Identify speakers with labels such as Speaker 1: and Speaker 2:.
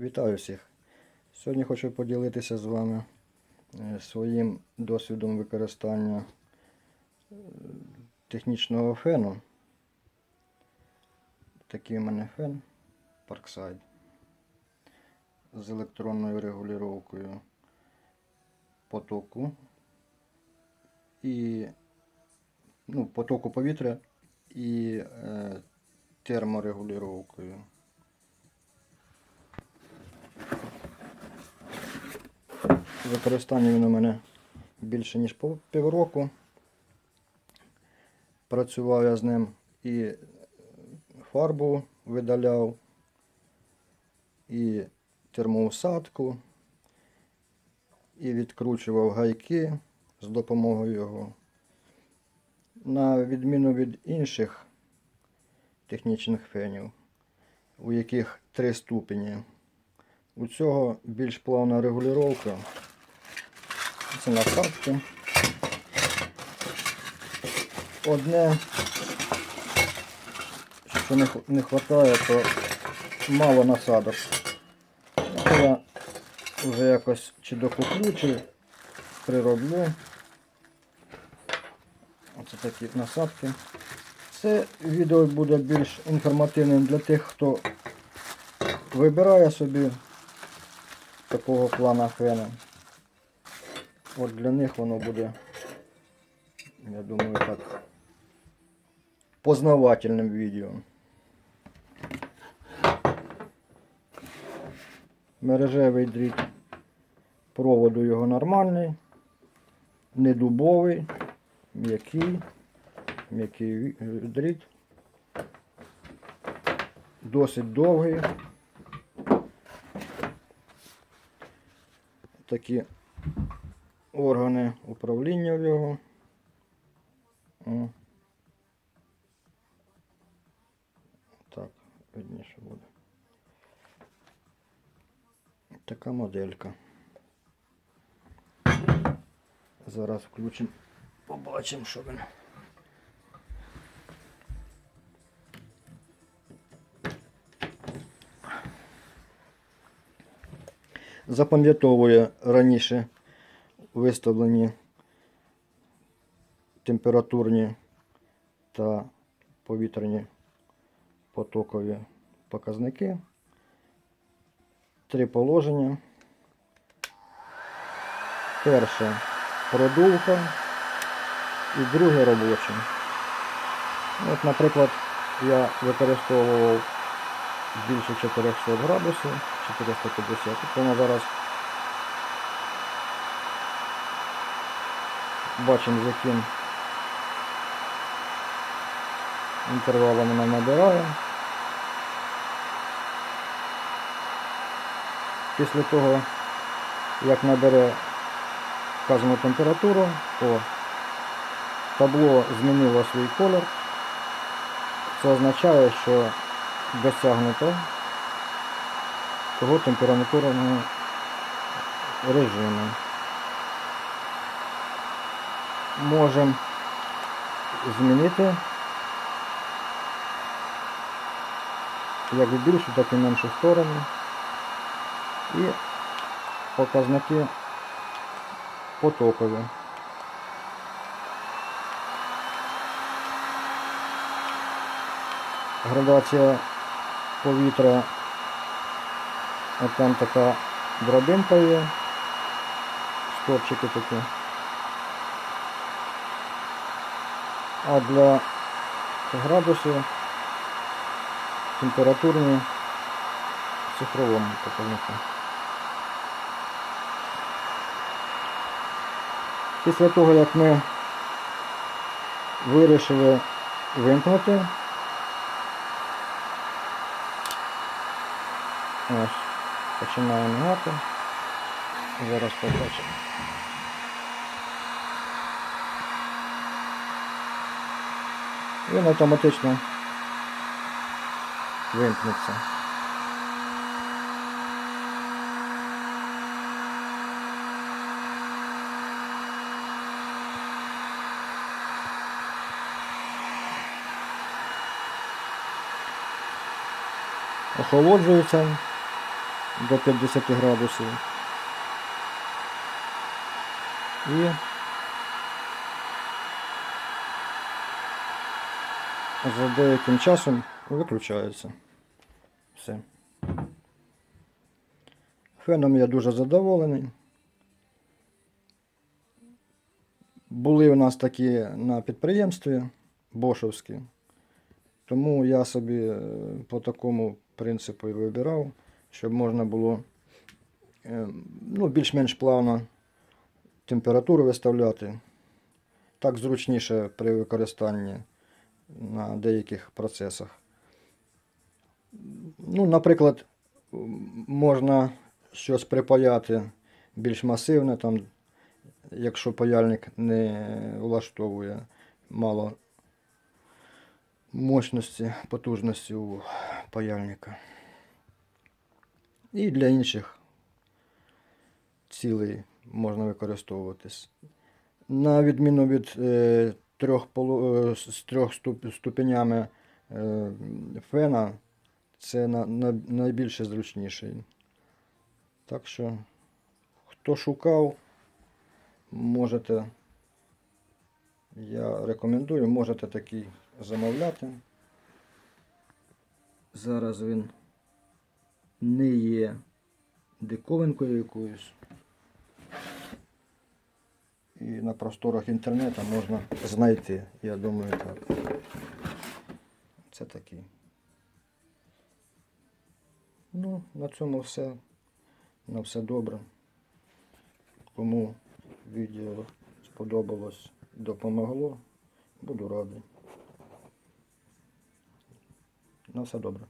Speaker 1: Вітаю всіх! Сьогодні хочу поділитися з вами е, своїм досвідом використання е, технічного фену. Такий у мене фен Parkside з електронною регулюванням потоку і ну, потоку повітря і е, терморегулюванням. Використання він у мене більше ніж півроку. Працював я з ним і фарбу видаляв, і термоусадку, і відкручував гайки з допомогою його. На відміну від інших технічних фенів, у яких три ступені. У цього більш плавна регулювання. Це насадки. Одне, що не, вистачає, то мало насадок. Я вже якось чи докуплю, чи прироблю. Оце такі насадки. Це відео буде більш інформативним для тих, хто вибирає собі такого плана фена. От для них воно буде, я думаю, так познавательним відео. Мережевий дріт. Проводу його нормальний, не дубовий, м'який, м'який дріт. Досить довгий. такі органи управління в його. О. Так, видніше буде. Така моделька. Зараз включимо, побачимо, що він. запам'ятовує раніше виставлені температурні та повітряні потокові показники. Три положення. Перше продувка і друге робоче. От, наприклад, я використовував більше 400 градусів, 450. Тобто ми зараз бачимо, з яким інтервалом вона набирає. Після того, як набере вказану температуру, то табло змінило свій колір. Це означає, що досягнуто того температурного режиму. Можемо змінити як в більшу, так і в меншу сторону. І показники потокові. Градація повітря, от там така драбинка є, стопчики такі. А для градусів температурні в цифровому показнику. Після того, як ми вирішили вимкнути, ось, починає мигати. Зараз побачимо. Він автоматично вимкнеться. охолоджується. до 50 градусів. І за деяким часом виключається. Все. Феном я дуже задоволений. Були у нас такі на підприємстві Бошовські. Тому я собі е, по такому принципу і вибирав, щоб можна було е, ну, більш-менш плавно температуру виставляти. Так зручніше при використанні на деяких процесах. Ну, наприклад, можна щось припаяти більш масивне, там, якщо паяльник не влаштовує мало мощності, потужності у паяльника. І для інших цілей можна використовуватись. На відміну від е, трьох, е, з трьох ступенями е, фена, це на, на, найбільше зручніший. Так що, хто шукав, можете, я рекомендую, можете такий замовляти. Зараз він не є диковинкою якоюсь. І на просторах інтернету можна знайти. Я думаю, так. Це такий. Ну, на цьому все. На все добре. Кому відео сподобалось, допомогло, буду радий. На все добре.